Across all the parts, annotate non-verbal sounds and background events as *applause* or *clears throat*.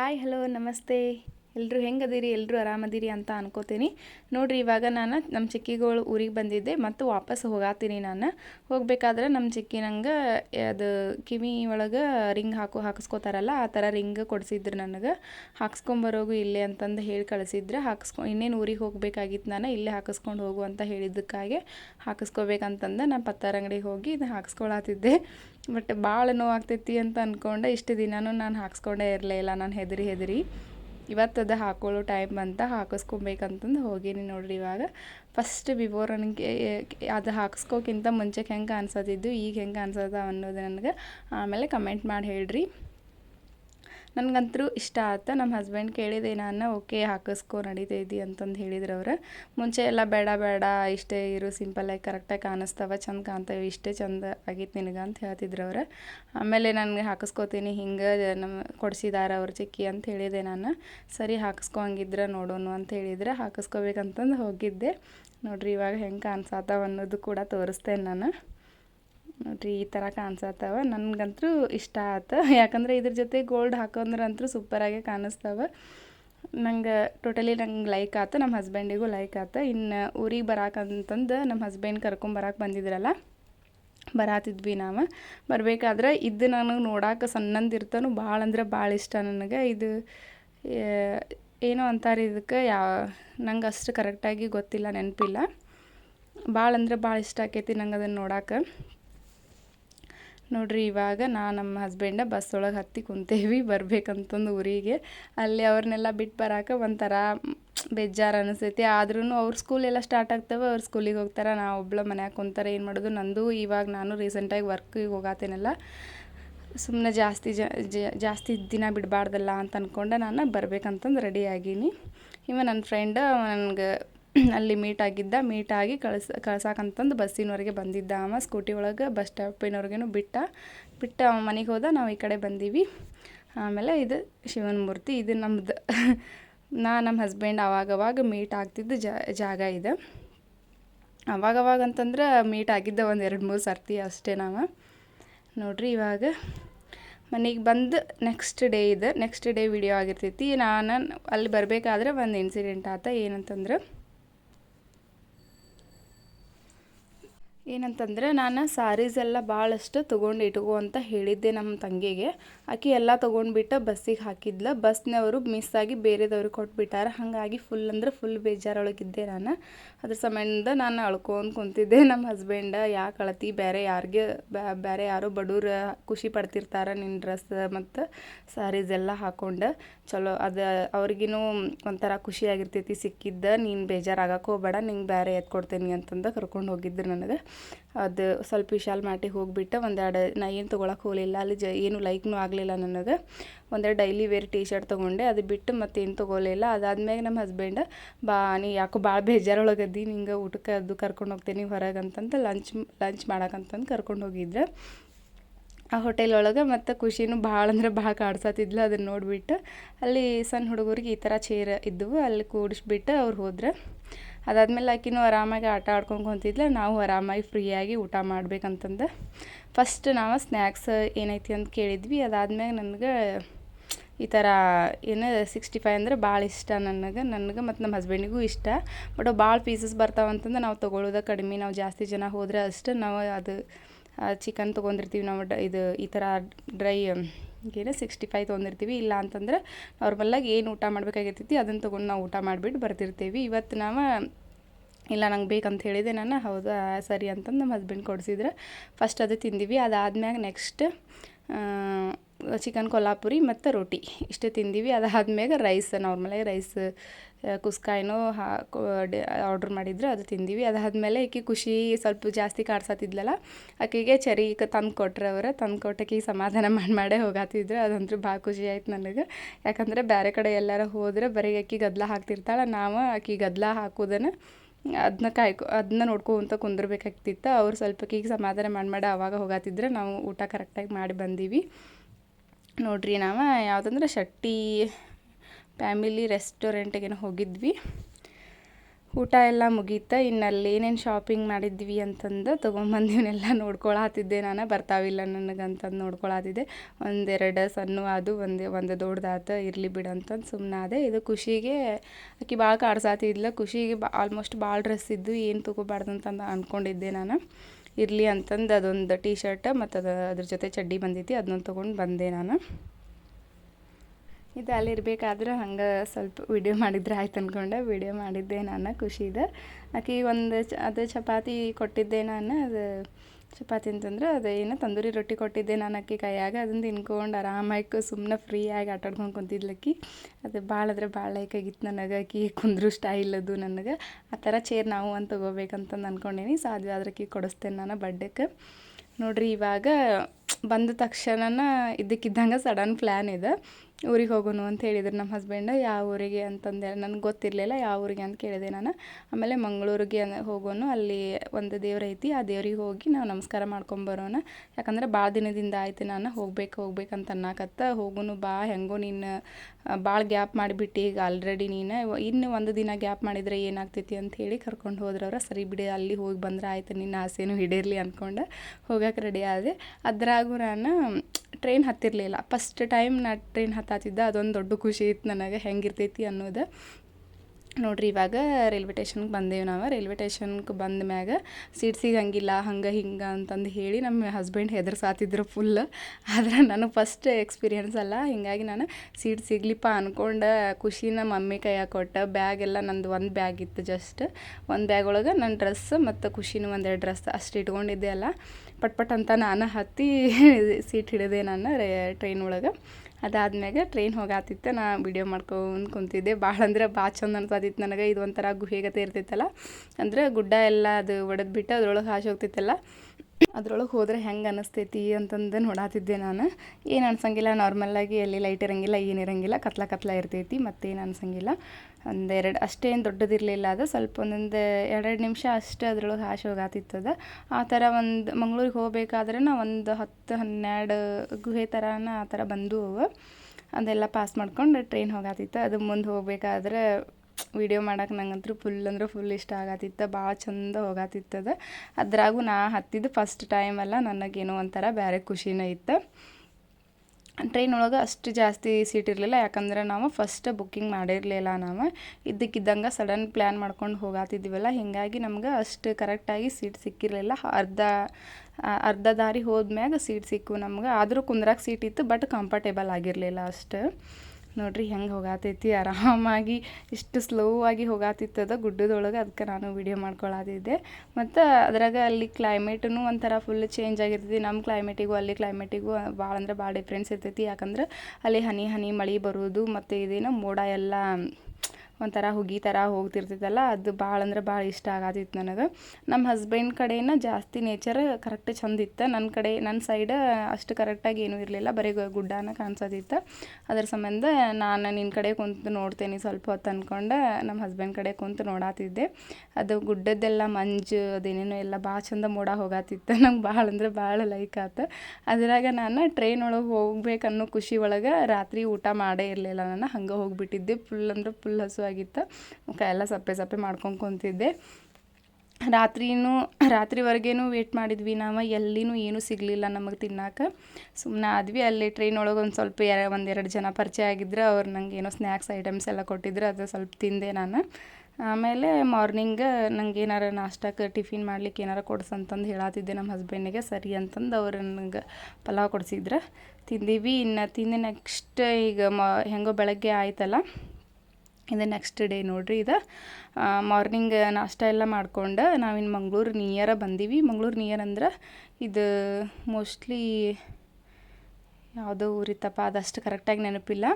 Hi hello నమస్తే. ಎಲ್ಲರೂ ಹೆಂಗದಿರಿ ಎಲ್ಲರೂ ಆರಾಮದಿರಿ ಅಂತ ಅನ್ಕೋತೀನಿ. ನೋಡ್ರಿ, ಇವಾಗ ನಾನು ನಮ್ಮ ಚಿಕ್ಕಿಗಳು ಊರಿಗೆ ಬಂದಿದ್ದೆ ಮತ್ತು ವಾಪಸ್ ಹೋಗಾತೀನಿ ನಾನು. ಹೋಗಬೇಕಾದ್ರೆ ನಮ್ಮ ಚಿಕ್ಕಿ ನಂಗೆ, ಅದು ಕಿವಿ ಒಳಗೆ ರಿಂಗ್ ಹಾಕು, ಹಾಕಿಸ್ಕೋತಾರಲ್ಲ, ಆ ಥರ ರಿಂಗ್ ಕೊಡಿಸಿದ್ರು ನನಗೆ. ಹಾಕ್ಸ್ಕೊಂಬರೋಗು ಇಲ್ಲೇ ಅಂತಂದು ಹೇಳಿ ಕಳಿಸಿದ್ರೆ. ಹಾಕಿಸ್ಕೊ, ಇನ್ನೇನು ಊರಿಗೆ ಹೋಗಬೇಕಾಗಿತ್ತು ನಾನು, ಇಲ್ಲೇ ಹಾಕಿಸ್ಕೊಂಡು ಹೋಗು ಅಂತ ಹೇಳಿದ್ದಕ್ಕಾಗೆ ಹಾಕಿಸ್ಕೋಬೇಕಂತಂದು ನಾನು ಪತ್ತಾರ ಅಂಗಡಿಗೆ ಹೋಗಿ ಇದು ಹಾಕಿಸ್ಕೊಳತ್ತಿದ್ದೆ ಬಟ್ ಭಾಳ ನೋವಾಗ್ತೈತಿ ಅಂತ ಅಂದ್ಕೊಂಡೆ ಇಷ್ಟು ದಿನವೂ ನಾನು ಹಾಕ್ಸ್ಕೊಂಡೇ ಇರಲಿಲ್ಲ ನಾನು ಹೆದರಿ ಹೆದರಿ. ಇವತ್ತದು ಹಾಕೊಳ್ಳೋ ಟೈಮ್ ಅಂತ ಹಾಕಿಸ್ಕೊಬೇಕಂತಂದು ಹೋಗೀನಿ ನೋಡ್ರಿ ಇವಾಗ. ಫಸ್ಟ್ ಬಿಫೋರ್ ನನಗೆ, ಅದು ಹಾಕಿಸ್ಕೋಕ್ಕಿಂತ ಮುಂಚೆಗೆ ಹೆಂಗೆ ಅನ್ಸತ್ತಿದ್ದು ಈಗ ಹೆಂಗೆ ಅನ್ಸದ ಅನ್ನೋದು ನನಗೆ ಆಮೇಲೆ ಕಮೆಂಟ್ ಮಾಡಿ ಹೇಳ್ರಿ. ನನಗಂತೂ ಇಷ್ಟ ಆಯ್ತು ನಮ್ಮ ಹಸ್ಬೆಂಡ್ ಕೇಳಿದೆ ನಾನು ಓಕೆ ಹಾಕಿಸ್ಕೊ ನಡೀತೈತಿ ಅಂತಂದು ಹೇಳಿದ್ರು ಅವ್ರು. ಮುಂಚೆ ಎಲ್ಲ ಬೇಡ ಬೇಡ, ಇಷ್ಟೇ ಇರು ಸಿಂಪಲ್ಲಾಗಿ ಕರೆಕ್ಟಾಗಿ ಕಾಣಿಸ್ತಾವ, ಚಂದ ಕಾಣ್ತಾವೆ, ಇಷ್ಟೇ ಚಂದ ಆಗಿತ್ತು ನಿನಗೆ ಅಂತ ಹೇಳ್ತಿದ್ರು ಅವ್ರು. ಆಮೇಲೆ ನನಗೆ ಹಾಕಿಸ್ಕೋತೀನಿ, ಹಿಂಗೆ ನಮ್ಮ ಕೊಡ್ಸಿದಾರ ಅವ್ರ ಚಿಕ್ಕಿ ಅಂತ ಹೇಳಿದೆ ನಾನು. ಸರಿ, ಹಾಕಿಸ್ಕೊ ಹಂಗಿದ್ರೆ ನೋಡೋಣ ಅಂತ ಹೇಳಿದ್ರೆ ಹಾಕಿಸ್ಕೋಬೇಕಂತಂದು ಹೋಗಿದ್ದೆ. ನೋಡ್ರಿ, ಇವಾಗ ಹೆಂಗೆ ಕಾಣಿಸತ್ತವ ಅನ್ನೋದು ಕೂಡ ತೋರಿಸ್ತೇನೆ ನಾನು. ನೋಡ್ರಿ ಈ ಥರ ಕಾಣಿಸತ್ತವ. ನನಗಂತೂ ಇಷ್ಟ ಆಯ್ತು ಯಾಕಂದ್ರೆ ಇದ್ರ ಜೊತೆ ಗೋಲ್ಡ್ ಹಾಕೊಂಡ್ರಂತೂ ಸೂಪರಾಗೆ ಕಾಣಿಸ್ತಾವ. ನಂಗೆ ಟೋಟಲಿ ನಂಗೆ ಲೈಕ್ ಆಯ್ತು ನಮ್ಮ ಹಸ್ಬೆಂಡಿಗೂ ಲೈಕ್ ಆಯ್ತು ಇನ್ನು ಊರಿಗೆ ಬರಾಕಂತಂದು ನಮ್ಮ ಹಸ್ಬೆಂಡ್ ಕರ್ಕೊಂಬರಕ್ಕೆ ಬಂದಿದ್ರಲ್ಲ, ಬರಾತಿದ್ವಿ ನಾವು. ಬರಬೇಕಾದ್ರೆ ಇದು ನನಗೆ ನೋಡಾಕ ಸಣ್ಣಂದಿರ್ತಾನು ಭಾಳ ಅಂದ್ರೆ ಭಾಳ ಇಷ್ಟ ನನಗೆ. ಇದು ಏನೋ ಅಂತಾರೆ ಇದಕ್ಕೆ ಯಾವ ನಂಗೆ ಅಷ್ಟು ಕರೆಕ್ಟಾಗಿ ಗೊತ್ತಿಲ್ಲ ನೆನಪಿಲ್ಲ. ಭಾಳ ಅಂದ್ರೆ ಭಾಳ ಇಷ್ಟ ಆಕೈತಿ ನಂಗೆ ಅದನ್ನು ನೋಡಕ್ಕೆ ನೋಡ್ರಿ, ಇವಾಗ ನಾ ನಮ್ಮ ಹಸ್ಬೆಂಡ ಬಸ್ ಒಳಗೆ ಹತ್ತಿ ಕುಂತೇವಿ, ಬರ್ಬೇಕಂತಂದು ಊರಿಗೆ. ಅಲ್ಲಿ ಅವ್ರನ್ನೆಲ್ಲ ಬಿಟ್ಟು ಬರಾಕ ಒಂಥರ ಬೇಜಾರು ಅನಿಸ್ತೈತಿ ಆದ್ರೂ ಅವ್ರ ಸ್ಕೂಲ್ ಎಲ್ಲ ಸ್ಟಾರ್ಟ್ ಆಗ್ತವೆ, ಅವ್ರ ಸ್ಕೂಲಿಗೆ ಹೋಗ್ತಾರೆ. ನಾ ಒಬ್ಳ ಮನ್ಯಾಗ ಕುಂತಾರೆ, ಏನು ಮಾಡೋದು? ನಂದು ಇವಾಗ ನಾನು ರೀಸೆಂಟಾಗಿ ವರ್ಕಿಗೆ ಹೋಗಾತೇನಲ್ಲ. ಸುಮ್ಮನೆ ಜಾಸ್ತಿ ಜಾಸ್ತಿ ದಿನ ಬಿಡಬಾರ್ದಲ್ಲ ಅಂತ ಅಂದ್ಕೊಂಡೆ ನಾನು ಬರ್ಬೇಕಂತಂದು ರೆಡಿ ಆಗೀನಿ. ಇವ ನನ್ನ ಫ್ರೆಂಡ್ ನನಗೆ *clears throat* ಅಲ್ಲಿ ಮೀಟ್ ಆಗಿದ್ದ ಮೀಟ್ ಆಗಿ ಕಳ್ಸ ಕಳ್ಸಕ್ಕಂತಂದು ಬಸ್ಸಿನವರೆಗೆ ಬಂದಿದ್ದ ಅವ. ಸ್ಕೂಟಿ ಒಳಗೆ ಬಸ್ ಸ್ಟಾಪಿನವ್ರಿಗೇನು ಬಿಟ್ಟ. ಬಿಟ್ಟ ಅವ ಮನೆಗೆ ಹೋದ, ನಾವು ಈ ಕಡೆ ಬಂದೀವಿ. ಆಮೇಲೆ ಇದು ಶಿವನ ಮೂರ್ತಿ, ಇದು ನಮ್ದು. *laughs* ನಾ ನಮ್ಮ ಹಸ್ಬೆಂಡ್ ಅವಾಗವಾಗ ಮೀಟ್ ಆಗ್ತಿದ್ದ ಜಾಗ ಇದೆ. ಅವಾಗವಾಗ ಅಂತಂದ್ರೆ ಮೀಟ್ ಆಗಿದ್ದ ಒಂದು ಎರಡು ಮೂರು ಸರ್ತಿ ಅಷ್ಟೇ ನಾವು. ನೋಡ್ರಿ ಇವಾಗ ಮನೆಗೆ ಬಂದು ನೆಕ್ಸ್ಟ್ ಡೇ ಇದೆ. ನೆಕ್ಸ್ಟ್ ಡೇ ವಿಡಿಯೋ ಆಗಿರ್ತೈತಿ. ನಾನು ಅಲ್ಲಿ ಬರಬೇಕಾದ್ರೆ ಒಂದು ಇನ್ಸಿಡೆಂಟ್ ಆತ ಏನಂತಂದ್ರೆ ಏನಂತಂದ್ರೆ ನಾನು ಸ್ಯಾರೀಸ್ ಎಲ್ಲ ಭಾಳಷ್ಟು ತೊಗೊಂಡು ಇಟ್ಕೋ ಅಂತ ಹೇಳಿದ್ದೆ ನಮ್ಮ ತಂಗಿಗೆ. ಆಕೆ ಎಲ್ಲ ತೊಗೊಂಡ್ಬಿಟ್ಟು ಬಸ್ಸಿಗೆ ಹಾಕಿದ್ಲ. ಬಸ್ನವರು ಮಿಸ್ ಆಗಿ ಬೇರೆದವ್ರಿಗೆ ಕೊಟ್ಬಿಟ್ಟಾರ. ಹಾಗಾಗಿ ಫುಲ್ ಅಂದ್ರೆ ಫುಲ್ ಬೇಜಾರೊಳಗಿದ್ದೆ ನಾನು. ಅದ್ರ ಸಂಬಂಧ ನಾನು ಅಳ್ಕೊಂಡು ಕುಂತಿದ್ದೆ ನಮ್ಮ ಹಸ್ಬೆಂಡ ಯಾಕೆ ಅಳತಿ? ಬೇರೆ ಯಾರಿಗೆ ಬೇರೆ ಯಾರೋ ಬಡವ್ರು ಖುಷಿ ಪಡ್ತಿರ್ತಾರೆ ನಿನ್ನ ಡ್ರೆಸ್ ಮತ್ತು ಸ್ಯಾರೀಸ್ ಎಲ್ಲ ಹಾಕ್ಕೊಂಡು ಚಲೋ ಅದು, ಅವ್ರಿಗಿನೂ ಒಂಥರ ಖುಷಿಯಾಗಿರ್ತೈತಿ ಸಿಕ್ಕಿದ್ದ. ನೀನು ಬೇಜಾರಾಗಕ್ಕೆ ಹೋಗ್ಬೇಡ, ನಿಂಗೆ ಬೇರೆ ಎತ್ಕೊಡ್ತೀನಿ ಅಂತಂದು ಕರ್ಕೊಂಡು ಹೋಗಿದ್ರು ನನಗೆ. ಅದು ಸ್ವಲ್ಪ ವಿಶಾಲ್ ಮಾಟಿಗೆ ಹೋಗಿಬಿಟ್ಟು ಒಂದೆರಡು, ನಾ ಏನು ತೊಗೊಳಕ್ಕೆ ಹೋಗಲಿಲ್ಲ, ಅಲ್ಲಿ ಜ ಏನು ಲೈಕ್ನೂ ಆಗಲಿಲ್ಲ ನನಗೆ. ಒಂದೆರಡು ಡೈಲಿ ವೇರ್ ಟಿ ಶರ್ಟ್ ತೊಗೊಂಡೆ, ಅದು ಬಿಟ್ಟು ಮತ್ತೇನು ತೊಗೊಲಿಲ್ಲ ಅದಾದ್ಮೇಲೆ ನಮ್ಮ ಹಸ್ಬೆಂಡ್ ಬಾ, ನೀ ಯಾಕೋ ಭಾಳ ಬೇಜಾರೊಳಗದ್ದಿ, ನಿಂಗೆ ಊಟಕ್ಕೆ ಅದು ಕರ್ಕೊಂಡು ಹೋಗ್ತೀನಿ ಹೊರಗೆ ಅಂತಂದು ಲಂಚ್ ಲಂಚ್ ಮಾಡಕ್ಕಂತಂದು ಕರ್ಕೊಂಡು ಹೋಗಿದ್ದೆ ಆ ಹೋಟೆಲ್ ಒಳಗೆ ಮತ್ತು ಖುಷಿನೂ ಭಾಳ ಅಂದ್ರೆ ಭಾಳ ಕಾಡ್ಸತ್ತಿದ್ಲು, ಅದನ್ನು ನೋಡಿಬಿಟ್ಟು ಅಲ್ಲಿ ಸಣ್ಣ ಹುಡುಗರಿಗೆ ಈ ಥರ ಚೇರ್ ಇದ್ದವು ಅಲ್ಲಿ ಕೂಡಿಸ್ಬಿಟ್ಟು ಅವ್ರು ಹೋದ್ರೆ. ಅದಾದ್ಮೇಲೆ ಆಕಿನೂ ಆರಾಮಾಗಿ ಆಟ ಆಡ್ಕೊಂಡು ಕುಂತಿದ್ಲು. ನಾವು ಆರಾಮಾಗಿ ಫ್ರೀಯಾಗಿ ಊಟ ಮಾಡ್ಬೇಕಂತಂದು. ಫಸ್ಟ್ ನಾವು ಸ್ನ್ಯಾಕ್ಸ್ ಏನೈತಿ ಅಂತ ಕೇಳಿದ್ವಿ. ಅದಾದ್ಮೇಲೆ ನನಗೆ ಈ ಥರ ಏನು ಸಿಕ್ಸ್ಟಿ ಫೈ ಅಂದ್ರೆ ಭಾಳ ಇಷ್ಟ ನನಗೆ. ನನಗೆ ಮತ್ತು ನಮ್ಮ ಹಸ್ಬೆಂಡಿಗೂ ಇಷ್ಟ. ಬಟ್ ಭಾಳ ಪೀಸಸ್ ಬರ್ತಾವಂತಂದು ನಾವು ತೊಗೊಳ್ಳೋದ ಕಡಿಮೆ. ನಾವು ಜಾಸ್ತಿ ಜನ ಹೋದರೆ ಅಷ್ಟು ನಾವು ಅದು ಚಿಕನ್ ತೊಗೊಂಡಿರ್ತೀವಿ. ನಾವು ಡ, ಇದು ಈ ಥರ ಡ್ರೈ ಏನು ಸಿಕ್ಸ್ಟಿ ಫೈವ್ ತೊಗೊಂಡಿರ್ತೀವಿ. ಇಲ್ಲ ಅಂತಂದ್ರೆ ನಾರ್ಮಲಾಗಿ ಏನು ಊಟ ಮಾಡಬೇಕಾಗಿರ್ತೈತಿ ಅದನ್ನು ತೊಗೊಂಡು ನಾವು ಊಟ ಮಾಡಿಬಿಟ್ಟು ಬರ್ತಿರ್ತೀವಿ. ಇವತ್ತು ನಾವು, ಇಲ್ಲ ನಂಗೆ ಬೇಕಂತ ಹೇಳಿದೆ ನಾನು, ಹೌದಾ, ಸರಿ ಅಂತಂದು ನಮ್ಮ ಹಸ್ಬೆಂಡ್ ಕೊಡಿಸಿದ್ರೆ. ಫಸ್ಟ್ ಅದು ತಿಂದಿವಿ. ಅದಾದ್ಮ್ಯಾಗ ನೆಕ್ಸ್ಟ್ ಚಿಕನ್ ಕೊಲ್ಹಾಪುರಿ ಮತ್ತು ರೊಟ್ಟಿ ಇಷ್ಟೇ ತಿಂದೀವಿ. ಅದಾದ್ಮೇಲೆ ರೈಸ್ ನಾರ್ಮಲಾಗಿ ರೈಸ್ ಕುಸ್ಕಾಯಿನೋ ಹಾ ಆರ್ಡ್ರ್ ಮಾಡಿದ್ರು ಅದು ತಿಂದೀವಿ. ಅದಾದಮೇಲೆ ಈಕೆ ಖುಷಿ ಸ್ವಲ್ಪ ಜಾಸ್ತಿ ಕಾಡ್ಸತ್ತಿದ್ಲಲ್ಲ ಆಕೆಗೆ ಚರಿ ತಂದು ಕೊಟ್ರೆ ಅವರು. ತಂದು ಕೊಟ್ಟಕ್ಕೆ ಸಮಾಧಾನ *laughs* ಮಾಡಿ ಮಾಡೇ ಹೋಗಾತಿದ್ರು. ಅದಂತೂ ಭಾಳ ಖುಷಿ ಆಯ್ತು ನನಗೆ. ಯಾಕಂದರೆ ಬೇರೆ ಕಡೆ ಎಲ್ಲಾರ ಹೋದ್ರೆ ಬರೀ ಆಕೆ ಗದ್ದಲ ಹಾಕ್ತಿರ್ತಾಳೆ, ನಾವು ಆಕೆ ಗದ್ದಲ ಹಾಕೋದನ್ನು ಅದನ್ನ ಕಾಯ್ಕೊ ಅದನ್ನ ನೋಡ್ಕೊಂತ ಕುಂದಿರ್ಬೇಕಾಗ್ತಿತ್ತು. ಅವ್ರು ಸ್ವಲ್ಪ ಈಗ ಸಮಾಧಾನ ಮಾಡಿ ಮಾಡಿ ಆವಾಗ ಹೋಗಾತಿದ್ರೆ. ನಾವು ಊಟ ಕರೆಕ್ಟಾಗಿ ಮಾಡಿ ಬಂದೀವಿ. ನೋಡ್ರಿ ನಾವು ಯಾವುದಂದ್ರೆ ಶೆಟ್ಟಿ ಫ್ಯಾಮಿಲಿ ರೆಸ್ಟೋರೆಂಟಿಗೇನೋ ಹೋಗಿದ್ವಿ. ಊಟ ಎಲ್ಲ ಮುಗೀತು ಇನ್ನು ಅಲ್ಲಿ ಏನೇನು ಶಾಪಿಂಗ್ ಮಾಡಿದ್ವಿ ಅಂತಂದು ತೊಗೊಂಬಂದಿವನ್ನೆಲ್ಲ ನೋಡ್ಕೊಳತ್ತಿದ್ದೆ ನಾನು, ಬರ್ತಾವಿಲ್ಲ ನನಗಂತಂದು ನೋಡ್ಕೊಳತ್ತಿದ್ದೆ ಒಂದೆರಡು ಸಣ್ಣ ಅದು, ಒಂದು ಒಂದು ದೊಡ್ಡದಾತ ಇರಲಿ ಬಿಡು ಅಂತಂದು ಸುಮ್ಮನೆ ಅದೇ ಇದು ಖುಷಿಗೆ ಆಕಿ ಭಾಳ ಕಾಡ್ಸಾತಿದ್ಲ, ಖುಷಿಗೆ ಬಾ ಆಲ್ಮೋಸ್ಟ್ ಭಾಳ ಡ್ರೆಸ್ ಇದ್ದು ಏನು ತೊಗೋಬಾರ್ದು ಅಂತಂದು ಅಂದ್ಕೊಂಡಿದ್ದೆ ನಾನು. ಇರಲಿ ಅಂತಂದು ಅದೊಂದು ಟೀ ಶರ್ಟ್ ಮತ್ತು ಅದು ಅದ್ರ ಜೊತೆ ಚಡ್ಡಿ ಬಂದಿತ್ತು ಅದನ್ನ ತೊಗೊಂಡು ಬಂದೆ ನಾನು. ಇದು ಅಲ್ಲಿರ್ಬೇಕಾದ್ರೆ ಹಂಗೆ ಸ್ವಲ್ಪ ವಿಡಿಯೋ ಮಾಡಿದ್ರೆ ಆಯ್ತು ಅಂದ್ಕೊಂಡೆ ವಿಡಿಯೋ ಮಾಡಿದ್ದೆ ನಾನು ಖುಷಿದ ಆಕೆ ಒಂದು ಚ ಅದು ಚಪಾತಿ ಕೊಟ್ಟಿದ್ದೆ ನಾನು, ಅದು ಚಪಾತಿ ಅಂತಂದ್ರೆ ಅದೇನು ತಂದೂರಿ ರೊಟ್ಟಿ ಕೊಟ್ಟಿದ್ದೆ ನಾನು ಅಕ್ಕಿ ಕೈಯಾಗ, ಅದನ್ನು ತಿನ್ಕೊಂಡು ಆರಾಮಾಗಿ ಸುಮ್ಮನೆ ಫ್ರೀಯಾಗಿ ಆಟಾಡ್ಕೊಂಡು ಕುಂತಿದ್ಲಕ್ಕಿ. ಅದು ಭಾಳ ಅಂದ್ರೆ ಭಾಳ ಲೈಕ್ ಆಗಿತ್ತು ನನಗೆ ಆಕಿ ಕುಂದ್ರು ಸ್ಟೈಲ್ ಅದು ನನಗೆ. ಆ ಥರ ಚೇರ್ ನಾವು ಅಂತ ತೊಗೋಬೇಕಂತಂದು ಅಂದ್ಕೊಂಡೇನಿ ಸಾಧ್ಯ ಆದ್ರೆ ಆಕಿ ಕೊಡಿಸ್ತೇನೆ ನಾನು ಬಡ್ಡೆಕ್ಕೆ ನೋಡ್ರಿ ಇವಾಗ ಬಂದ ತಕ್ಷಣ ಇದಕ್ಕಿದ್ದಂಗೆ ಸಡನ್ ಪ್ಲ್ಯಾನ್ ಇದೆ. ಊರಿಗೆ ಹೋಗೋಣ ಅಂತ ಹೇಳಿದ್ರು ನಮ್ಮ ಹಸ್ಬೆಂಡ್ ಯಾವ ಊರಿಗೆ ಅಂತಂದೆ, ನನಗೆ ಗೊತ್ತಿರಲಿಲ್ಲ ಯಾವ ಊರಿಗೆ ಅಂತ ಕೇಳಿದೆ ನಾನು. ಆಮೇಲೆ ಮಂಗಳೂರಿಗೆ ಹೋಗೋಣ ಅಲ್ಲಿ ಒಂದು ದೇವ್ರು ಐತಿ, ಆ ದೇವ್ರಿಗೆ ಹೋಗಿ ನಾವು ನಮಸ್ಕಾರ ಮಾಡ್ಕೊಂಬರೋಣ ಯಾಕಂದ್ರೆ ಭಾಳ ದಿನದಿಂದ ಆಯ್ತು ನಾನು, ಹೋಗ್ಬೇಕು ಹೋಗ್ಬೇಕಂತ ಅನ್ನಕತ್ತ, ಹೋಗೋನು ಬಾ, ಹೆಂಗೋ ನೀನು ಭಾಳ ಗ್ಯಾಪ್ ಮಾಡಿಬಿಟ್ಟು, ಈಗ ಆಲ್ರೆಡಿ ನೀನು ಇನ್ನು ಒಂದು ದಿನ ಗ್ಯಾಪ್ ಮಾಡಿದರೆ ಏನಾಗ್ತೈತಿ ಅಂತ ಹೇಳಿ ಕರ್ಕೊಂಡು ಹೋದ್ರವ್ರ ಸರಿ ಬಿಡಿ, ಅಲ್ಲಿ ಹೋಗಿ ಬಂದ್ರೆ ಆಯ್ತು, ನಿನ್ನ ಆಸೆನೂ ಹಿಡೀರ್ಲಿ ಅಂದ್ಕೊಂಡು ಹೋಗಕ್ಕೆ ರೆಡಿ ಆದೆ. ಅದ್ರಾಗೂ ನಾನು ಟ್ರೈನ್ ಹತ್ತಿರಲಿಲ್ಲ. ಫಸ್ಟ್ ಟೈಮ್ ನಾ ಟ್ರೈನ್ ಹತ್ತಾತಿದ್ದೆ ಅದೊಂದು ದೊಡ್ಡ ಖುಷಿ ಇತ್ತು ನನಗೆ. ಹೆಂಗಿರ್ತೈತಿ ಅನ್ನೋದು. ನೋಡ್ರಿ, ಇವಾಗ ರೈಲ್ವೆ ಟೇಷನ್ಗೆ ಬಂದೇವು ನಾವು. ರೈಲ್ವೆ ಟೇಷನ್ಗೆ ಬಂದ ಮ್ಯಾಗ ಸೀಟ್ ಸಿಗಂಗಿಲ್ಲ ಹಂಗೆ ಹಿಂಗೆ ಅಂತಂದು ಹೇಳಿ ನಮ್ಮ ಹಸ್ಬೆಂಡ್ ಹೆದರ್ಸಾತಿದ್ರು ಫುಲ್ ಆದ್ರೆ ನನಗೆ ಫಸ್ಟ್ ಎಕ್ಸ್ಪೀರಿಯನ್ಸ್ ಅಲ್ಲ. ಹಿಂಗಾಗಿ ನಾನು ಸೀಟ್ ಸಿಗ್ಲಿಪ್ಪ ಅಂದ್ಕೊಂಡು ಖುಷಿನ ಮಮ್ಮಿ ಕೈಯಾಗ ಕೊಟ್ಟ. ಬ್ಯಾಗ್ ಎಲ್ಲ ನಂದು ಒಂದು ಬ್ಯಾಗ್ ಇತ್ತು ಜಸ್ಟ್ ಒಂದು ಬ್ಯಾಗ್ ಒಳಗೆ ನನ್ನ ಡ್ರೆಸ್ ಮತ್ತು ಖುಷಿನೂ ಒಂದೆರಡು ಡ್ರೆಸ್ ಅಷ್ಟು ಇಟ್ಕೊಂಡಿದ್ದೆ ಅಲ್ಲ. ಪಟ್ ಪಟ್ ಅಂತ ನಾನು ಹತ್ತಿ *laughs* ಸೀಟ್ ಹಿಡಿದೆ ನಾನು ರೇ ಟ್ರೈನ್ ಒಳಗೆ. ಅದಾದ್ಮ್ಯಾಗ ಟ್ರೈನ್ ಹೋಗಾತಿತ್ತು. ನಾ ವಿಡಿಯೋ ಮಾಡ್ಕೊಂಡು ಕುಂತಿದ್ದೆ. ಭಾಳ ಅಂದ್ರೆ ಭಾಳ ಚಂದ ಅನ್ಸಾತಿತ್ತು ನನಗೆ. ಇದು ಒಂಥರ ಗುಹೆಗತೆ ಇರ್ತಿತ್ತಲ್ಲ ಅಂದ್ರೆ ಗುಡ್ಡ ಎಲ್ಲ ಅದು ಒಡೆದ್ಬಿಟ್ಟು ಅದ್ರೊಳಗೆ ಹಾಸಿ ಹೋಗ್ತಿತ್ತಲ್ಲ. ಅದ್ರೊಳಗೆ ಹೋದ್ರೆ ಹೆಂಗೆ ಅನಿಸ್ತೈತಿ ಅಂತಂದು ನೋಡಾತಿದ್ದೆ ನಾನು. ಏನು ಅನ್ಸಂಗಿಲ್ಲ. ನಾರ್ಮಲಾಗಿ ಎಲ್ಲಿ ಲೈಟ್ ಇರಂಗಿಲ್ಲ ಏನಿರಂಗಿಲ್ಲ ಕತ್ಲ ಕತ್ಲ ಇರ್ತೈತಿ, ಮತ್ತೇನು ಅನ್ಸಂಗಿಲ್ಲ. ಒಂದೆರಡು ಅಷ್ಟೇನು ದೊಡ್ಡದಿರಲಿಲ್ಲ ಅದು ಸ್ವಲ್ಪ ಒಂದೊಂದು ಎರಡೆರಡು ನಿಮಿಷ ಅಷ್ಟೇ ಅದ್ರೊಳಗೆ ಹಾಶ್ ಹೋಗಾತಿತ್ತದ. ಆ ಥರ ಒಂದು ಮಂಗ್ಳೂರಿಗೆ ಹೋಗ್ಬೇಕಾದ್ರೆ ಒಂದು ಹತ್ತು ಹನ್ನೆರಡು ಗುಹೆ ಥರನ ಆ ಥರ ಬಂದು ಅದೆಲ್ಲ ಪಾಸ್ ಮಾಡ್ಕೊಂಡು ಟ್ರೈನ್ ಹೋಗಾತಿತ್ತು. ಅದು ಮುಂದೆ ಹೋಗ್ಬೇಕಾದ್ರೆ ವಿಡಿಯೋ ಮಾಡಕ್ಕೆ ನಂಗಂತೂ ಫುಲ್ ಅಂದ್ರೆ ಫುಲ್ ಇಷ್ಟ ಆಗತ್ತಿತ್ತು ಭಾಳ ಚಂದ ಹೋಗಾತಿತ್ತದ. ಅದ್ರಾಗೂ ನಾ ಹತ್ತಿದ್ದು ಫಸ್ಟ್ ಟೈಮ್ ಅಲ್ಲ. ನನಗೇನೋ ಒಂಥರ ಬೇರೆ ಖುಷಿನೇ ಇತ್ತು. ಟ್ರೈನ್ ಒಳಗೆ ಅಷ್ಟು ಜಾಸ್ತಿ ಸೀಟ್ ಇರಲಿಲ್ಲ, ಯಾಕಂದ್ರೆ ನಾವು ಫಸ್ಟ್ ಬುಕ್ಕಿಂಗ್ ಮಾಡಿರಲಿಲ್ಲ ನಾವು. ಇದ್ದಕ್ಕಿದ್ದಂಗೆ ಸಡನ್ ಪ್ಲ್ಯಾನ್ ಮಾಡ್ಕೊಂಡು ಹೋಗಾತಿದ್ದೀವಲ್ಲ, ಹೀಗಾಗಿ ನಮ್ಗೆ ಅಷ್ಟು ಕರೆಕ್ಟಾಗಿ ಸೀಟ್ ಸಿಕ್ಕಿರಲಿಲ್ಲ. ಅರ್ಧ ಅರ್ಧ ದಾರಿ ಹೋದ್ಮ್ಯಾಗ ಸೀಟ್ ಸಿಕ್ಕು ನಮ್ಗೆ. ಆದರೂ ಕುಂದ್ರಾಗ ಸೀಟ್ ಇತ್ತು ಬಟ್ ಕಂಫರ್ಟೇಬಲ್ ಆಗಿರಲಿಲ್ಲ ಅಷ್ಟು. ನೋಡ್ರಿ ಹೆಂಗೆ ಹೋಗಾತೈತಿ, ಆರಾಮಾಗಿ ಇಷ್ಟು ಸ್ಲೋ ಆಗಿ ಹೋಗಾತಿತ್ತದ ಗುಡ್ಡದೊಳಗೆ ಅದಕ್ಕೆ ನಾನು ವಿಡಿಯೋ ಮಾಡ್ಕೊಳತಿದ್ದೆ ಮತ್ತು ಅದ್ರಾಗ ಅಲ್ಲಿ ಕ್ಲೈಮೇಟೂ ಒಂಥರ ಫುಲ್ ಚೇಂಜ್ ಆಗಿರ್ತೈತಿ. ನಮ್ಮ ಕ್ಲೈಮೇಟಿಗೂ ಅಲ್ಲಿ ಕ್ಲೈಮೇಟಿಗೂ ಭಾಳ ಅಂದ್ರೆ ಭಾಳ ಡಿಫ್ರೆನ್ಸ್ ಇರ್ತೈತಿ. ಯಾಕಂದ್ರೆ ಅಲ್ಲಿ ಹನಿ ಹನಿ ಮಳೆ ಬರೋದು, ಮತ್ತು ಇದೇನು ಮೋಡ ಎಲ್ಲ ಒಂಥರ ಹುಗಿ ಥರ ಹೋಗ್ತಿರ್ತಿತ್ತಲ್ಲ ಅದು ಭಾಳ ಅಂದ್ರೆ ಭಾಳ ಇಷ್ಟ ಆಗತ್ತಿತ್ತು ನನಗೆ. ನಮ್ಮ ಹಸ್ಬೆಂಡ್ ಕಡೆನ ಜಾಸ್ತಿ ನೇಚರ್ ಕರೆಕ್ಟ್ ಚಂದ ಇತ್ತು. ನನ್ನ ಕಡೆ ನನ್ನ ಸೈಡ್ ಅಷ್ಟು ಕರೆಕ್ಟಾಗಿ ಏನೂ ಇರಲಿಲ್ಲ. ಬರೀ ಗುಡ್ಡನ ಕಾಣಿಸೋದಿತ್ತು. ಅದ್ರ ಸಂಬಂಧ ನಾನು ನಿನ್ನ ಕಡೆ ಕುಂತು ನೋಡ್ತೇನೆ ಸ್ವಲ್ಪ ಹೊತ್ತು ಅಂದ್ಕೊಂಡು ನಮ್ಮ ಹಸ್ಬೆಂಡ್ ಕಡೆ ಕುಂತು ನೋಡಾತಿದ್ದೆ. ಅದು ಗುಡ್ಡದ್ದೆಲ್ಲ ಮಂಜು, ಅದೇನೇನೋ ಎಲ್ಲ ಭಾಳ ಚಂದ ಮೋಡ ಹೋಗಾತಿತ್ತು. *laughs* ನಂಗೆ ಭಾಳ ಅಂದ್ರೆ ಭಾಳ ಲೈಕ್ ಆತು. ಅದ್ರಾಗ ನಾನು ಟ್ರೈನ್ ಒಳಗೆ ಹೋಗ್ಬೇಕನ್ನೋ ಖುಷಿ ಒಳಗೆ ರಾತ್ರಿ ಊಟ ಮಾಡೇ ಇರಲಿಲ್ಲ. ನಾನು ಹಂಗೆ ಹೋಗಿಬಿಟ್ಟಿದ್ದೆ. ಫುಲ್ ಅಂದ್ರೆ ಫುಲ್ ಹಸು ಆಗಿತ್ತು. ಎಲ್ಲ ಸಪ್ಪೆ ಸಪ್ಪೆ ಮಾಡ್ಕೊಂಡು ಕುಂತಿದ್ದೆ. ರಾತ್ರಿನೂ, ರಾತ್ರಿವರೆಗೇನು ವೇಟ್ ಮಾಡಿದ್ವಿ ನಾವು. ಎಲ್ಲಿನೂ ಏನೂ ಸಿಗಲಿಲ್ಲ ನಮಗೆ ತಿನ್ನಕ್ಕೆ ಸುಮ್ಮನೆ ಆದ್ವಿ. ಅಲ್ಲಿ ಟ್ರೈನ್ ಒಳಗೆ ಒಂದು ಸ್ವಲ್ಪ ಎರ ಒಂದೆರಡು ಜನ ಪರಿಚಯ ಆಗಿದ್ರು. ಅವ್ರು ನಂಗೆ ಏನೋ ಸ್ನ್ಯಾಕ್ಸ್ ಐಟಮ್ಸ್ ಎಲ್ಲ ಕೊಟ್ಟಿದ್ರು. ಅದು ಸ್ವಲ್ಪ ತಿಂದೆ ನಾನು. ಆಮೇಲೆ ಮಾರ್ನಿಂಗ್ ನಂಗೆ ಏನಾರ ನಾಷ್ಟಕ್ಕೆ ಟಿಫಿನ್ ಮಾಡ್ಲಿಕ್ಕೆ ಏನಾರ ಕೊಡ್ಸಂತಂದು ಹೇಳತ್ತಿದ್ದೆ ನಮ್ಮ ಹಸ್ಬೆಂಡಿಗೆ ಸರಿ ಅಂತಂದು ಅವ್ರು ನನಗೆ ಪಲಾವ್ ಕೊಡಿಸಿದ್ರು. ತಿಂದೀವಿ. ಇನ್ನು ತಿಂದು ನೆಕ್ಸ್ಟ್ ಈಗ ಮ, ಹೆಂಗೋ ಬೆಳಗ್ಗೆ ಆಯ್ತಲ್ಲ. ಇದು ನೆಕ್ಸ್ಟ್ ಡೇ ನೋಡ್ರಿ ಇದು. ಮಾರ್ನಿಂಗ್ ನಾಷ್ಟ ಎಲ್ಲ ಮಾಡ್ಕೊಂಡು ನಾವಿನ್ನು ಮಂಗ್ಳೂರು ನಿಯರ ಬಂದೀವಿ. ಮಂಗ್ಳೂರು ನಿಯರ್ ಅಂದ್ರೆ ಇದು ಮೋಸ್ಟ್ಲಿ ಯಾವುದೋ ಊರಿತ್ತಪ್ಪ, ಅದಷ್ಟು ಕರೆಕ್ಟಾಗಿ ನೆನಪಿಲ್ಲ.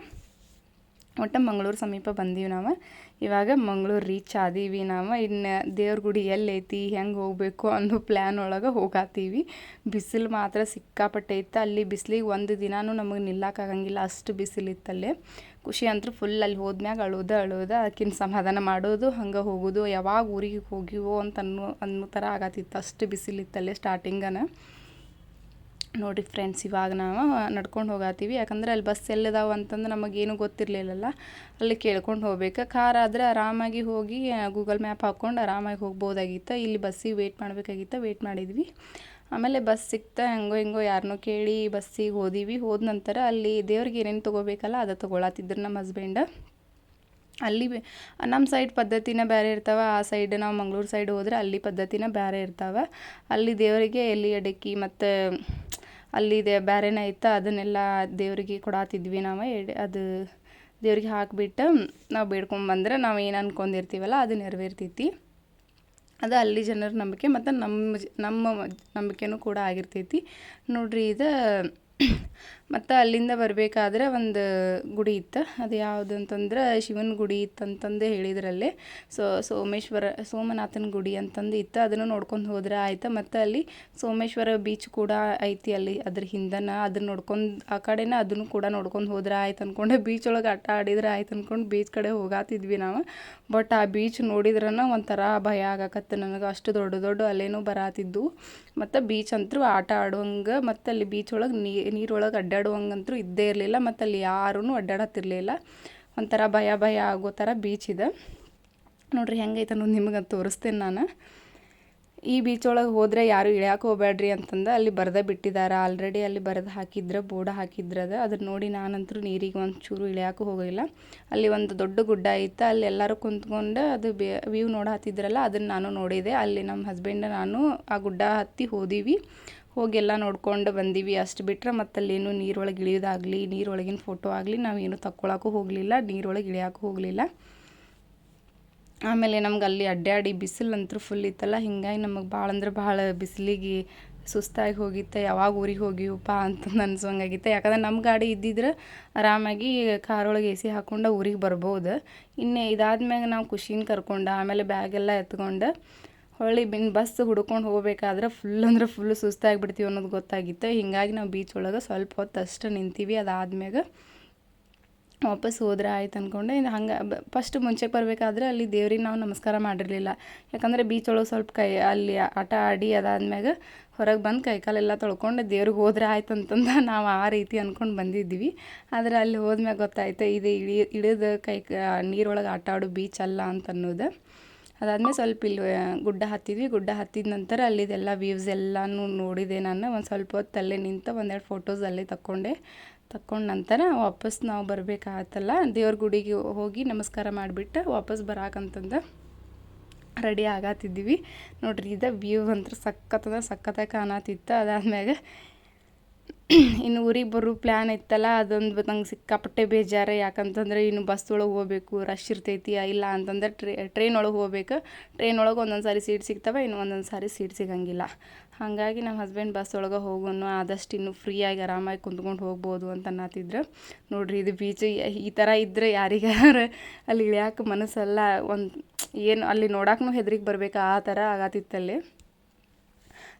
ಒಟ್ಟು ಮಂಗ್ಳೂರು ಸಮೀಪ ಬಂದೀವಿ ನಾವು. ಇವಾಗ ಮಂಗಳೂರು ರೀಚ್ ಆದೀವಿ ನಾವು. ಇನ್ನು ದೇವ್ರ ಗುಡಿ ಎಲ್ಲೈತಿ, ಹೆಂಗೆ ಹೋಗಬೇಕು ಅನ್ನೋ ಪ್ಲ್ಯಾನ್ ಒಳಗೆ ಹೋಗಾತೀವಿ. ಬಿಸಿಲು ಮಾತ್ರ ಸಿಕ್ಕಾಪಟ್ಟೆ ಇತ್ತು. ಅಲ್ಲಿ ಬಿಸಿಲಿಗೆ ಒಂದು ದಿನಾನೂ ನಮಗೆ ನಿಲ್ಲಕ್ಕಾಗಂಗಿಲ್ಲ ಅಷ್ಟು ಬಿಸಿಲಿತ್ತಲ್ಲೇ ಖುಷಿ ಅಂತೂ ಫುಲ್ ಅಲ್ಲಿ ಹೋದ್ಮ್ಯಾಗ ಅಳೋದು ಅಳೋದು ಆಕಿನ ಸಮಾಧಾನ ಮಾಡೋದು, ಹಂಗೆ ಹೋಗೋದು, ಯಾವಾಗ ಊರಿಗೆ ಹೋಗಿವೋ ಅಂತ ಅನ್ನೋ ಅನ್ನೋ ಥರ ಆಗತ್ತಿತ್ತು ಅಷ್ಟು ಬಿಸಿಲಿತ್ತಲ್ಲೇ ಸ್ಟಾರ್ಟಿಂಗನ ನೋಡಿರಿ ಫ್ರೆಂಡ್ಸ್ ಇವಾಗ ನಾವು ನಡ್ಕೊಂಡು ಹೋಗತ್ತೀವಿ ಯಾಕಂದ್ರೆ ಅಲ್ಲಿ ಬಸ್ ಎಲ್ಲಿದಾವೆ ಅಂತಂದ್ರೆ ನಮಗೇನು ಗೊತ್ತಿರಲಿಲ್ಲಲ್ಲ. ಅಲ್ಲಿ ಕೇಳ್ಕೊಂಡು ಹೋಗ್ಬೇಕು. ಕಾರ್ ಆದರೆ ಆರಾಮಾಗಿ ಹೋಗಿ ಗೂಗಲ್ ಮ್ಯಾಪ್ ಹಾಕ್ಕೊಂಡು ಆರಾಮಾಗಿ ಹೋಗ್ಬೋದಾಗಿತ್ತು. ಇಲ್ಲಿ ಬಸ್ಸಿಗೆ ವೇಟ್ ಮಾಡಬೇಕಾಗಿತ್ತು ವೇಟ್ ಮಾಡಿದ್ವಿ. ಆಮೇಲೆ ಬಸ್ ಸಿಕ್ತಾ, ಹೆಂಗೋ ಹೆಂಗೋ ಯಾರನ್ನೋ ಕೇಳಿ ಬಸ್ಸಿಗೆ ಹೋದೀವಿ. ಹೋದ ನಂತರ ಅಲ್ಲಿ ದೇವ್ರಿಗೆ ಏನೇನು ತೊಗೋಬೇಕಲ್ಲ, ಅದು ತೊಗೊಳತ್ತಿದ್ರು ನಮ್ಮ ಹಸ್ಬೆಂಡ್ ಅಲ್ಲಿ ನಮ್ಮ ಸೈಡ್ ಪದ್ಧತಿನ ಬೇರೆ ಇರ್ತಾವೆ. ಆ ಸೈಡ್ ನಾವು ಮಂಗ್ಳೂರು ಸೈಡ್ ಹೋದ್ರೆ ಅಲ್ಲಿ ಪದ್ಧತಿನ ಬೇರೆ ಇರ್ತಾವೆ. ಅಲ್ಲಿ ದೇವರಿಗೆ ಎಲ್ಲಿ ಅಡಕ್ಕಿ ಮತ್ತು ಅಲ್ಲಿ ಇದೆ ಬೇರೆನೇ ಇತ್ತು, ಅದನ್ನೆಲ್ಲ ದೇವರಿಗೆ ಕೊಡಾತಿದ್ವಿ ನಾವು. ಎಡೆ, ಅದು ದೇವ್ರಿಗೆ ಹಾಕಿಬಿಟ್ಟು ನಾವು ಬೇಡ್ಕೊಂಬಂದ್ರೆ ನಾವು ಏನು ಅಂದ್ಕೊಂಡಿರ್ತೀವಲ್ಲ ಅದು ನೆರವೇರ್ತೈತಿ. ಅದು ಅಲ್ಲಿ ಜನರ ನಂಬಿಕೆ ಮತ್ತು ನಮ್ಮ ನಮ್ಮ ನಂಬಿಕೆನೂ ಕೂಡ ಆಗಿರ್ತೈತಿ. ನೋಡ್ರಿ ಇದು ಮತ್ತು ಅಲ್ಲಿಂದ ಬರಬೇಕಾದ್ರೆ ಒಂದು ಗುಡಿ ಇತ್ತು. ಅದು ಯಾವುದು ಅಂತಂದ್ರೆ ಶಿವನ ಗುಡಿ ಇತ್ತಂತಂದು ಹೇಳಿದ್ರಲ್ಲಿ. ಸೊ, ಸೋಮೇಶ್ವರ, ಸೋಮನಾಥನ ಗುಡಿ ಅಂತಂದು ಇತ್ತು. ಅದನ್ನು ನೋಡ್ಕೊಂಡು ಹೋದ್ರೆ ಆಯ್ತು. ಮತ್ತು ಅಲ್ಲಿ ಸೋಮೇಶ್ವರ ಬೀಚ್ ಕೂಡ ಐತಿ ಅಲ್ಲಿ ಅದ್ರ ಹಿಂದನ. ಅದನ್ನ ನೋಡ್ಕೊಂಡು, ಆ ಕಡೆನ ಅದನ್ನು ಕೂಡ ನೋಡ್ಕೊಂಡು ಹೋದ್ರೆ ಆಯ್ತು ಅಂದ್ಕೊಂಡೆ ಬೀಚ್ ಒಳಗೆ ಆಟ ಆಡಿದ್ರೆ ಆಯ್ತು ಅಂದ್ಕೊಂಡು ಬೀಚ್ ಕಡೆ ಹೋಗಾತಿದ್ವಿ ನಾವು. ಬಟ್ ಆ ಬೀಚ್ ನೋಡಿದ್ರನ ಒಂಥರ ಭಯ ಆಗಾಕತ್ತು ನನಗೆ. ಅಷ್ಟು ದೊಡ್ಡ ದೊಡ್ಡ ಅಲೆನೂ ಬರಾತಿದ್ದು ಮತ್ತು ಬೀಚ್ ಅಂತೂ ಆಟ ಆಡುವಂಗೆ ಮತ್ತು ಅಲ್ಲಿ ಬೀಚ್ ಒಳಗೆ ನೀರೊಳಗೆ ಅಡ್ಡಾಡುವಂಗಂತೂ ಇದ್ದೇ ಇರಲಿಲ್ಲ ಮತ್ತು ಅಲ್ಲಿ ಯಾರೂ ಅಡ್ಡಾಡತ್ತಿರಲಿಲ್ಲ. ಒಂಥರ ಭಯ ಭಯ ಆಗೋ ಥರ ಬೀಚ್ ಇದೆ. ನೋಡ್ರಿ ಹೆಂಗೈತೆ ಅನ್ನೋದು ನಿಮಗೆ ತೋರಿಸ್ತೇನೆ ನಾನು. ಈ ಬೀಚ್ ಒಳಗೆ ಹೋದರೆ ಯಾರು ಇಳ್ಯಾಕೆ ಹೋಗ್ಬೇಡ್ರಿ ಅಂತಂದು ಅಲ್ಲಿ ಬರೆದ ಬಿಟ್ಟಿದ್ದಾರೆ ಆಲ್ರೆಡಿ ಅಲ್ಲಿ ಬರೆದು ಹಾಕಿದ್ರೆ, ಬೋರ್ಡ್ ಹಾಕಿದ್ರದ ಅದನ್ನ ನೋಡಿ ನಾನಂತೂ ನೀರಿಗೆ ಒಂಚೂರು ಇಳ್ಯಾಕೆ ಹೋಗಿಲ್ಲ ಅಲ್ಲಿ ಒಂದು ದೊಡ್ಡ ಗುಡ್ಡ ಇತ್ತು ಅಲ್ಲಿ ಎಲ್ಲರೂ ಕುಂತ್ಕೊಂಡು ಅದು ವ್ಯೂ ವ್ಯೂ ನೋಡತ್ತಿದ್ರಲ್ಲ ಅದನ್ನು ನಾನು ನೋಡಿದೆ. ಅಲ್ಲಿ ನಮ್ಮ ಹಸ್ಬೆಂಡ್ ನಾನು ಆ ಗುಡ್ಡ ಹತ್ತಿ ಹೋದೀವಿ. ಹೋಗಿ ಎಲ್ಲ ನೋಡ್ಕೊಂಡು ಬಂದೀವಿ. ಅಷ್ಟು ಬಿಟ್ಟರೆ ಮತ್ತೆ ಅಲ್ಲೇನು ನೀರೊಳಗೆ ಇಳಿಯೋದಾಗಲಿ, ನೀರೊಳಗಿನ ಫೋಟೋ ಆಗಲಿ ನಾವೇನು ತಕ್ಕೊಳಕ್ಕೂ ಹೋಗಲಿಲ್ಲ, ನೀರೊಳಗೆ ಇಳಿಯೋಕ್ಕೂ ಹೋಗಲಿಲ್ಲ. ಆಮೇಲೆ ನಮ್ಗೆ ಅಲ್ಲಿ ಅಡ್ಡಾಡಿ ಬಿಸಿಲಂತೂ ಫುಲ್ ಇತ್ತಲ್ಲ, ಹಿಂಗಾಗಿ ನಮಗೆ ಭಾಳ ಅಂದ್ರೆ ಭಾಳ ಬಿಸಿಲಿಗೆ ಸುಸ್ತಾಗಿ ಹೋಗಿತ್ತೆ. ಯಾವಾಗ ಊರಿಗೆ ಹೋಗಿವಪ್ಪ ಅಂತಂದು *laughs* ಅನ್ಸೋಂಗಾಗಿತ್ತು. ಯಾಕಂದ್ರೆ ನಮ್ಮ ಗಾಡಿ ಇದ್ದಿದ್ರೆ ಆರಾಮಾಗಿ ಕಾರೊಳಗೆ ಎ ಸಿ ಹಾಕ್ಕೊಂಡು ಊರಿಗೆ ಬರ್ಬೋದು. ಇನ್ನೇ ಇದಾದ್ಮ್ಯಾಗ ನಾವು ಖುಷಿನ ಕರ್ಕೊಂಡು, ಆಮೇಲೆ ಬ್ಯಾಗೆಲ್ಲ ಎತ್ಕೊಂಡು ಹೊಳ್ಳಿ ಬಿನ್ ಬಸ್ ಹುಡ್ಕೊಂಡು ಹೋಗ್ಬೇಕಾದ್ರೆ ಫುಲ್ ಅಂದ್ರೆ ಫುಲ್ ಸುಸ್ತಾಗಿಬಿಡ್ತೀವಿ ಅನ್ನೋದು ಗೊತ್ತಾಗಿತ್ತು. ಹಿಂಗಾಗಿ ನಾವು ಬೀಚ್ ಒಳಗೆ ಸ್ವಲ್ಪ ಹೊತ್ತು ಅಷ್ಟು ನಿಂತೀವಿ. ಅದಾದ್ಮ್ಯಾಗ ವಾಪಸ್ ಹೋದ್ರೆ ಆಯ್ತು ಅಂದ್ಕೊಂಡೆ ಇನ್ನು ಹಂಗೆ ಫಸ್ಟ್ ಮುಂಚೆ ಬರಬೇಕಾದ್ರೆ ಅಲ್ಲಿ ದೇವ್ರಿಗೆ ನಾವು ನಮಸ್ಕಾರ ಮಾಡಿರಲಿಲ್ಲ. ಯಾಕಂದರೆ ಬೀಚ್ ಒಳಗೆ ಸ್ವಲ್ಪ ಕೈ, ಅಲ್ಲಿ ಆಟ ಆಡಿ ಅದಾದ್ಮ್ಯಾಗ ಹೊರಗೆ ಬಂದು ಕೈಕಾಲೆಲ್ಲ ತೊಳ್ಕೊಂಡು ದೇವ್ರಿಗೆ ಹೋದ್ರೆ ಆಯ್ತು ಅಂತಂದು ನಾವು ಆ ರೀತಿ ಅಂದ್ಕೊಂಡು ಬಂದಿದ್ವಿ ಆದರೆ ಅಲ್ಲಿ ಹೋದ್ಮ್ಯಾಗ ಗೊತ್ತಾಯ್ತು, ಇದು ಇಳಿ, ಇಳಿದು ಕೈ ನೀರೊಳಗೆ ಆಟ ಆಡೋ ಬೀಚ್ ಅಲ್ಲ ಅಂತ ಅನ್ನೋದು. ಅದಾದ್ಮೇಲೆ ಸ್ವಲ್ಪ ಇಲ್ಲಿ ಗುಡ್ಡ ಹತ್ತಿದ್ವಿ. ಗುಡ್ಡ ಹತ್ತಿದ ನಂತರ ಅಲ್ಲಿದೆಲ್ಲ ವ್ಯೂವ್ಸ್ ಎಲ್ಲನೂ ನೋಡಿದೆ ನಾನು. ಒಂದು ಸ್ವಲ್ಪ ಹೊತ್ತು ಅಲ್ಲೇ ನಿಂತು ಒಂದೆರಡು ಫೋಟೋಸ್ ಅಲ್ಲೇ ತಕ್ಕೊಂಡೆ. ತಕ್ಕೊಂಡ ನಂತರ ವಾಪಸ್ ನಾವು ಬರಬೇಕಾಗತ್ತಲ್ಲ ದೇವ್ರ ಗುಡಿಗೆ ಹೋಗಿ ನಮಸ್ಕಾರ ಮಾಡಿಬಿಟ್ಟು ವಾಪಸ್ ಬರಾಕಂತಂದು ರೆಡಿ ಆಗತ್ತಿದ್ವಿ ನೋಡ್ರಿ, ಇದು ವ್ಯೂ ಅಂತ ಸಖತ್ತದ, ಸಖತ್ತಾಗಿ ಕಾಣತಿತ್ತು ಅದಾದ್ಮ್ಯಾಗ ಇನ್ನು ಊರಿಗೆ ಬರೋ ಪ್ಲ್ಯಾನ್ ಇತ್ತಲ್ಲ, ಅದೊಂದು ನಂಗೆ ಸಿಕ್ಕಾಪಟ್ಟೆ ಬೇಜಾರು. ಯಾಕಂತಂದ್ರೆ ಇನ್ನು ಬಸ್ ಒಳಗೆ ಹೋಗ್ಬೇಕು ರಶ್ ಇರ್ತೈತಿ ಇಲ್ಲ ಅಂತಂದ್ರೆ ಟ್ರೇ ಟ್ರೈನ್ ಒಳಗೆ ಹೋಗ್ಬೇಕು. ಟ್ರೈನ್ ಒಳಗೆ ಒಂದೊಂದು ಸಾರಿ ಸೀಟ್ ಸಿಗ್ತವೆ, ಇನ್ನು ಒಂದೊಂದು ಸಾರಿ ಸೀಟ್ ಸಿಗಂಗಿಲ್ಲ. ಹಾಗಾಗಿ ನಮ್ಮ ಹಸ್ಬೆಂಡ್ ಬಸ್ ಒಳಗೆ ಹೋಗೋನು ಆದಷ್ಟು ಇನ್ನು ಫ್ರೀಯಾಗಿ ಆರಾಮಾಗಿ ಕುಂತ್ಕೊಂಡು ಹೋಗ್ಬೋದು ಅಂತ ಅನ್ನತ್ತಿದ್ರು ನೋಡ್ರಿ, ಇದು ಬೀಚ್ ಈ ಥರ ಇದ್ದರೆ ಯಾರಿಗಾರ ಅಲ್ಲಿ ಇಳಿಯಾಕೆ ಮನಸ್ಸಲ್ಲ ಒಂದು, ಏನು ಅಲ್ಲಿ ನೋಡಕ್ಕೂ ಹೆದ್ರಿಗೆ ಬರ್ಬೇಕು, ಆ ಥರ ಆಗತ್ತಿತ್ತಲ್ಲಿ.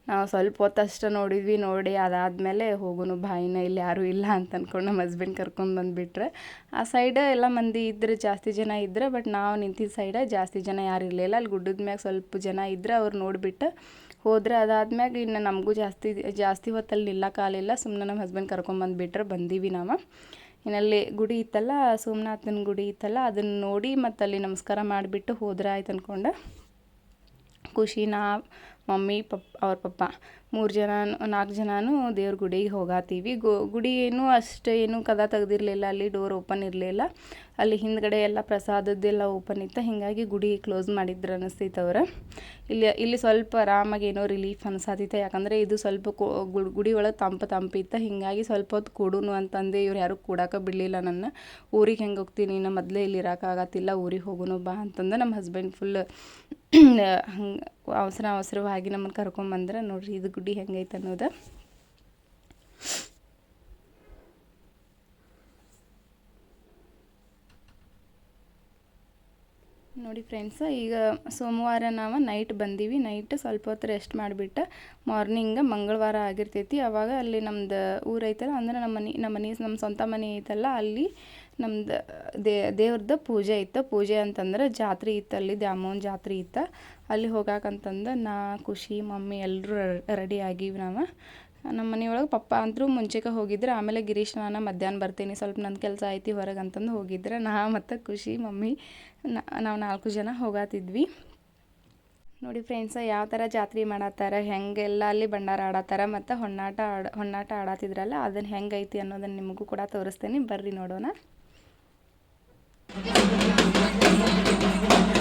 ನಾವು ಸ್ವಲ್ಪ ಹೊತ್ತು ನೋಡಿದ್ವಿ, ನೋಡಿ ಅದಾದಮೇಲೆ ಹೋಗೋನು, ಬಾಯಿನ ಇಲ್ಲಿ ಯಾರೂ ಇಲ್ಲ ಅಂತ ಅಂದ್ಕೊಂಡು ನಮ್ಮ ಹಸ್ಬೆಂಡ್ ಕರ್ಕೊಂಡು ಬಂದುಬಿಟ್ರೆ. ಆ ಸೈಡ ಎಲ್ಲ ಮಂದಿ ಇದ್ದರೆ ಜಾಸ್ತಿ ಜನ ಇದ್ದರೆ ಬಟ್ ನಾವು ನಿಂತಿದ್ದ ಸೈಡ ಜಾಸ್ತಿ ಜನ ಯಾರು ಇರಲಿಲ್ಲ. ಅಲ್ಲಿ ಗುಡ್ಡದ ಮ್ಯಾಗ ಸ್ವಲ್ಪ ಜನ ಇದ್ದರೆ ಅವ್ರು ನೋಡಿಬಿಟ್ಟು ಹೋದ್ರೆ ಅದಾದ್ಮ್ಯಾಗ ಇನ್ನು ನಮಗೂ ಜಾಸ್ತಿ ಜಾಸ್ತಿ ಹೊತ್ತಲ್ಲಿ ನಿಲ್ಲಕ್ಕಾಗಲಿಲ್ಲ ಸುಮ್ಮನೆ ನಮ್ಮ ಹಸ್ಬೆಂಡ್ ಕರ್ಕೊಂಬಂದುಬಿಟ್ರೆ ಬಂದೀವಿ ನಾವು. ಇನ್ನಲ್ಲಿ ಗುಡಿ ಇತ್ತಲ್ಲ, ಸೋಮನಾಥನ ಗುಡಿ ಇತ್ತಲ್ಲ, ಅದನ್ನು ನೋಡಿ ಮತ್ತು ಅಲ್ಲಿ ನಮಸ್ಕಾರ ಮಾಡಿಬಿಟ್ಟು ಹೋದ್ರೆ ಆಯ್ತು ಅಂದ್ಕೊಂಡು ಖುಷಿ ನಾ ಮಮ್ಮಿ, ಪಪ್, ಅವ್ರ ಪಪ್ಪ. ಮೂರು ಜನ ನಾಲ್ಕು ಜನನೂ ದೇವ್ರ ಗುಡಿಗೆ ಹೋಗಾತೀವಿ. ಗೋ, ಗುಡಿ ಏನೂ ಅಷ್ಟು ಏನೂ ಕದ ತೆಗ್ದಿರಲಿಲ್ಲ. ಅಲ್ಲಿ ಡೋರ್ ಓಪನ್ ಇರಲಿಲ್ಲ. ಅಲ್ಲಿ ಹಿಂದ್ಗಡೆ ಎಲ್ಲ ಪ್ರಸಾದದ್ದೆಲ್ಲ ಓಪನ್ ಇತ್ತು. ಹೀಗಾಗಿ ಗುಡಿ ಕ್ಲೋಸ್ ಮಾಡಿದ್ರು ಅನಿಸ್ತೈತೆ ಅವ್ರು. ಇಲ್ಲಿ ಇಲ್ಲಿ ಸ್ವಲ್ಪ ಆರಾಮಾಗಿ ಏನೋ ರಿಲೀಫ್ ಅನ್ಸಾತಿತ್ತು. ಯಾಕಂದರೆ ಇದು ಸ್ವಲ್ಪ ಗುಡಿ ಒಳಗೆ ತಂಪು ತಂಪಿತ್ತು ಹೀಗಾಗಿ ಸ್ವಲ್ಪ ಹೊತ್ತು ಕೊಡುನು ಅಂತಂದು ಇವ್ರು ಯಾರು ಕೂಡಕ್ಕೆ ಬಿಡಲಿಲ್ಲ ನನ್ನ. ಊರಿಗೆ ಹೆಂಗೆ ಹೋಗ್ತೀನಿ? ನಾ ಮೊದಲೇ ಇಲ್ಲಿ ಇರೋಕ್ಕಾಗತ್ತಿಲ್ಲ ಊರಿಗೆ ಹೋಗುನು ಬಾ ಅಂತಂದು ನಮ್ಮ ಹಸ್ಬೆಂಡ್ ಫುಲ್ ಹಂಗೆ, ಅವಸರ, ಅವಸರವಾಗಿ ನಮ್ಮನ್ನು ಕರ್ಕೊಂಬಂದ್ರೆ ನೋಡ್ರಿ ಇದು ಗುಡಿ ಹೆಂಗೈತೆ ಅನ್ನೋದು. ನೋಡಿ ಫ್ರೆಂಡ್ಸ್ ಈಗ ಸೋಮವಾರ ನಾವು ನೈಟ್ ಬಂದೀವಿ. ನೈಟ್ ಸ್ವಲ್ಪ ಹೊತ್ತು ರೆಸ್ಟ್ ಮಾಡಿಬಿಟ್ಟು ಮಾರ್ನಿಂಗ್ ಮಂಗಳವಾರ ಆಗಿರ್ತೈತಿ. ಅವಾಗ ಅಲ್ಲಿ ನಮ್ದು ಊರೈತಲ್ಲ, ಅಂದ್ರೆ ನಮ್ಮ ಮನೆ ನಮ್ಮ ಮನೆ ನಮ್ಮ ಸ್ವಂತ ಮನೆ ಐತಲ್ಲ, ಅಲ್ಲಿ ನಮ್ದು, ದೇ ದೇವ್ರದ್ದು ಪೂಜೆ ಇತ್ತು. ಪೂಜೆ ಅಂತಂದ್ರೆ ಜಾತ್ರೆ ಇತ್ತು, ಅಲ್ಲಿ ದ್ಯಾಮವ್ವನ ಜಾತ್ರೆ ಇತ್ತು. ಅಲ್ಲಿ ಹೋಗಾಕಂತಂದು ನಾ, ಖುಷಿ, ಮಮ್ಮಿ ಎಲ್ಲರೂ ರೆಡಿ ಆಗೀವಿ ನಾವು. ನಮ್ಮ ಮನೆಯೊಳಗೆ ಪಪ್ಪ ಅಂತರೂ ಮುಂಚೆಗೆ ಹೋಗಿದ್ರೆ, ಆಮೇಲೆ ಗಿರೀಶ್ ನಾನು ಮಧ್ಯಾಹ್ನ ಬರ್ತೀನಿ, ಸ್ವಲ್ಪ ನನ್ನ ಕೆಲಸ ಐತಿ ಹೊರಗೆ ಅಂತಂದು ಹೋಗಿದ್ರೆ. ನಾ ಮತ್ತು ಖುಷಿ, ಮಮ್ಮಿ ನಾವು ನಾಲ್ಕು ಜನ ಹೋಗಾತಿದ್ವಿ. ನೋಡಿ ಫ್ರೆಂಡ್ಸ ಯಾವ ಥರ ಜಾತ್ರೆ ಮಾಡತ್ತಾರ, ಹೆಂಗೆಲ್ಲ ಅಲ್ಲಿ ಭಂಡಾರ ಆಡತ್ತಾರ, ಮತ್ತು ಹೊನ್ನಾಟ ಆಡ, ಹೊನ್ನಾಟ ಆಡತ್ತಿದ್ರಲ್ಲ ಅದನ್ನು ಹೆಂಗೈತಿ ಅನ್ನೋದನ್ನು ನಿಮಗೂ ಕೂಡ ತೋರಿಸ್ತೇನೆ. ಬರ್ರಿ ನೋಡೋಣ. Thank you.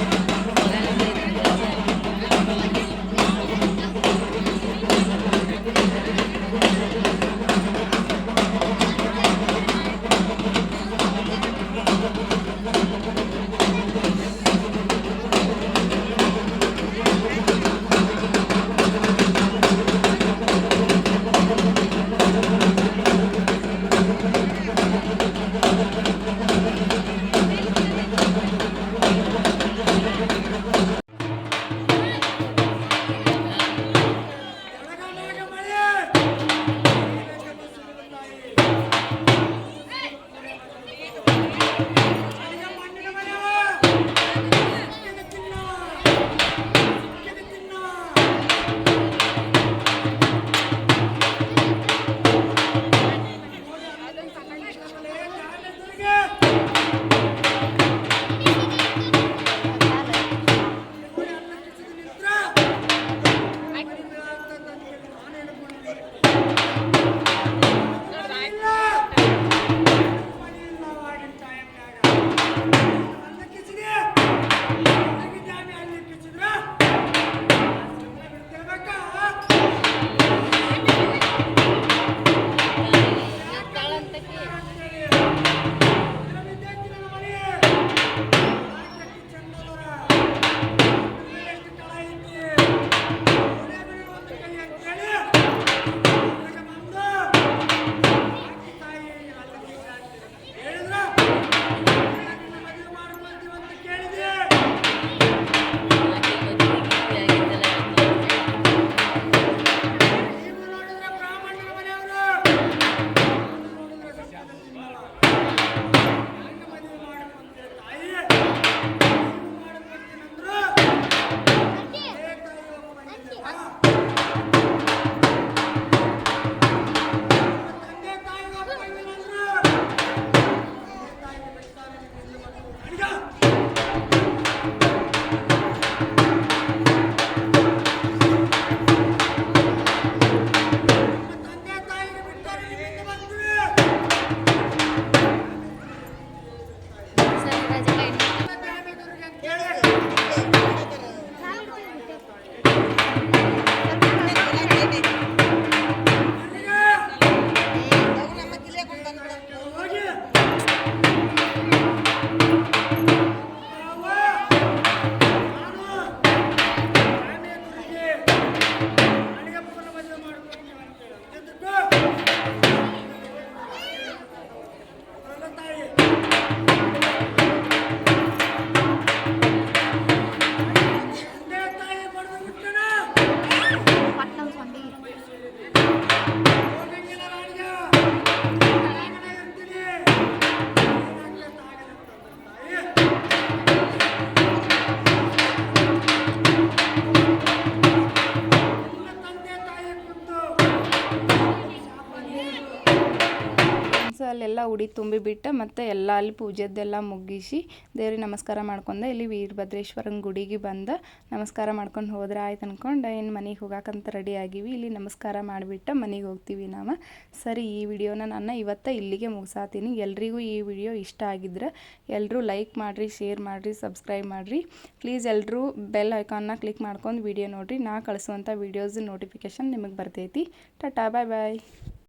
ಉಡಿ ತುಂಬಿಬಿಟ್ಟು ಮತ್ತು ಎಲ್ಲ ಅಲ್ಲಿ ಪೂಜೆದ್ದೆಲ್ಲ ಮುಗಿಸಿ ದೇವ್ರಿಗೆ ನಮಸ್ಕಾರ ಮಾಡ್ಕೊಂಡೆ. ಇಲ್ಲಿ ವೀರಭದ್ರೇಶ್ವರನ ಗುಡಿಗೆ ಬಂದು ನಮಸ್ಕಾರ ಮಾಡ್ಕೊಂಡು ಹೋದ್ರೆ ಆಯ್ತು ಅಂದ್ಕೊಂಡು ಏನು ಮನೆಗೆ ಹೋಗಾಕಂತ ರೆಡಿ ಆಗಿವಿ. ಇಲ್ಲಿ ನಮಸ್ಕಾರ ಮಾಡಿಬಿಟ್ಟು ಮನೆಗೆ ಹೋಗ್ತೀವಿ ನಾವು. ಸರಿ, ಈ ವಿಡಿಯೋನ ನಾನು ಇವತ್ತು ಇಲ್ಲಿಗೆ ಮುಗಿಸಾತೀನಿ. ಎಲ್ರಿಗೂ ಈ ವಿಡಿಯೋ ಇಷ್ಟ ಆಗಿದ್ರೆ ಎಲ್ಲರೂ ಲೈಕ್ ಮಾಡಿರಿ ಶೇರ್ ಮಾಡಿರಿ ಸಬ್ಸ್ಕ್ರೈಬ್ ಮಾಡಿರಿ. ಪ್ಲೀಸ್ ಎಲ್ಲರೂ ಬೆಲ್ ಐಕಾನ್ನ ಕ್ಲಿಕ್ ಮಾಡ್ಕೊಂಡು ವಿಡಿಯೋ ನೋಡಿರಿ. ನಾ ಕಳಿಸುವಂಥ ವೀಡಿಯೋಸ್ ನೋಟಿಫಿಕೇಶನ್ ನಿಮಗೆ ಬರ್ತೈತಿ. ಟಾಟಾ ಬಾಯ್ ಬಾಯ್